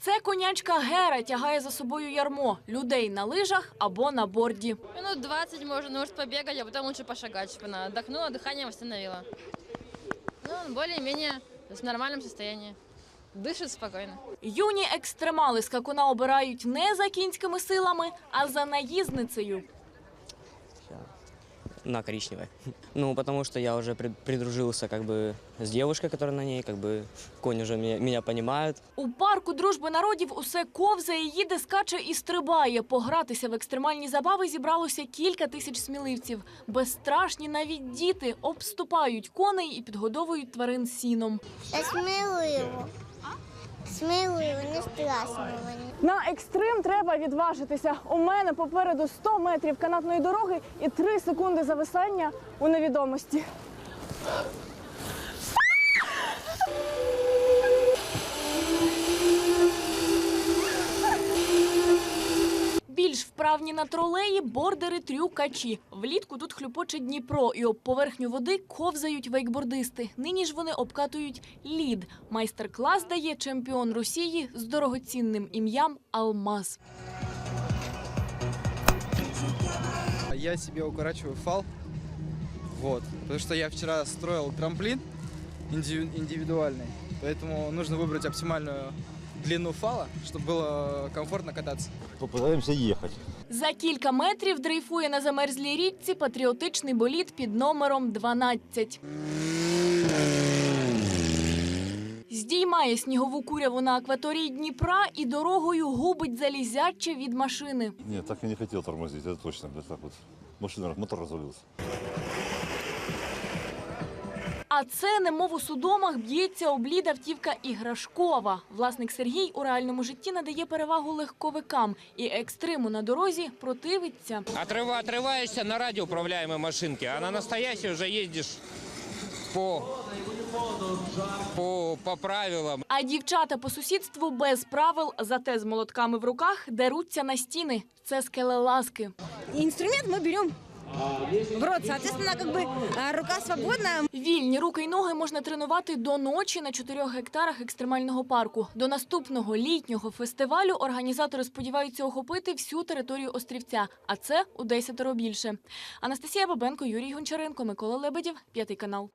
Це конячка Гера тягає за собою ярмо людей на лижах або на борді. Минут 20 можно, может, побегать, а потом лучше пошагать, чтобы она отдохнула, дыхание восстановила. Ну, он более-менее в нормальном состоянии. Дышит спокойно. Юні екстремали скакуна обирають не за кінськими силами, а за наїзницею. на коричневой. Ну, потому что я уже прид- придружился как бы с девушкой, которая на ней, как бы конь уже меня, меня понимают. У парку дружби народів усе ковзає, їде, скаче і стрибає. Погратися в екстремальні забави зібралося кілька тисяч сміливців. Безстрашні навіть діти обступають коней і підгодовують тварин сіном. Я сміливо. Сміливо, вони страшні. На екстрим треба відважитися. У мене попереду 100 метрів канатної дороги і 3 секунди зависання у невідомості. вправні на тролеї бордери трюкачі. Влітку тут хлюпоче Дніпро, і об поверхню води ковзають вейкбордисти. Нині ж вони обкатують лід. Майстер-клас дає чемпіон Росії з дорогоцінним ім'ям Алмаз. Я себе укорачиваю фал. Вот. Потому что я вчера строил трамплин индиви- индивидуальный. Поэтому нужно выбрать оптимальную длину фала, чтобы было комфортно кататься. Попытаемся ехать. За кілька метрів дрейфує на замерзлій річці патріотичний болід під номером 12. Здіймає снігову куряву на акваторії Дніпра і дорогою губить залізяче від машини. Нет, так я не хотел тормозить, это точно, блядь, так вот. Машина, мотор развалился. А це, немов у судомах, б'ється облід автівка іграшкова. Власник Сергій у реальному житті надає перевагу легковикам і екстриму на дорозі противиться. Отрыва, отрываешься на радиоуправляемой машинке, а на настоящей уже ездишь по, по, по правилам. А дівчата по сусідству без правил, зате з молотками в руках, деруться на стіни. Це скелелазки. инструмент мы берем в рот. Соответственно, как бы рука свободна. Вільні руки й ноги можна тренувати до ночі на 4 гектарах екстремального парку. До наступного літнього фестивалю організатори сподіваються охопити всю територію острівця, а це у десятеро більше. Анастасія Бабенко, Юрій Гончаренко, Микола Лебедів, п'ятий канал.